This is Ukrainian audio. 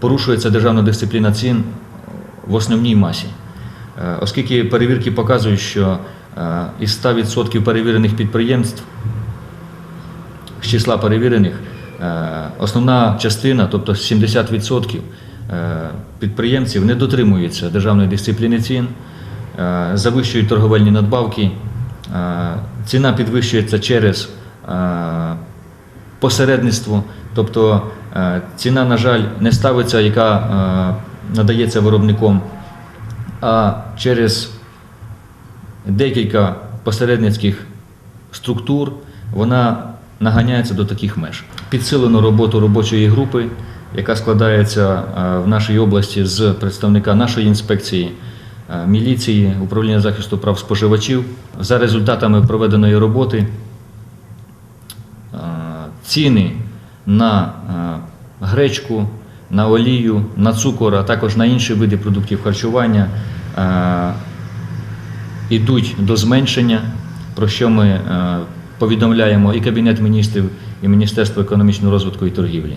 порушується державна дисципліна цін в основній масі. Е, Оскільки перевірки показують, що е, із 100% перевірених підприємств з числа перевірених е, основна частина, тобто 70% е, підприємців не дотримуються державної дисципліни цін, завищують торговельні надбавки, ціна підвищується через посередництво, тобто ціна, на жаль, не ставиться, яка е, надається виробником, а через декілька посередницьких структур вона наганяється до таких меж. Підсилено роботу робочої групи, яка складається е, в нашій області з представника нашої інспекції, е, міліції, управління захисту прав споживачів. За результатами проведеної роботи е, ціни на е, гречку, на олію, на цукор, а також на інші види продуктів харчування е, йдуть до зменшення, про що ми е, повідомляємо і Кабінет міністрів, і Міністерство економічного розвитку і торгівлі.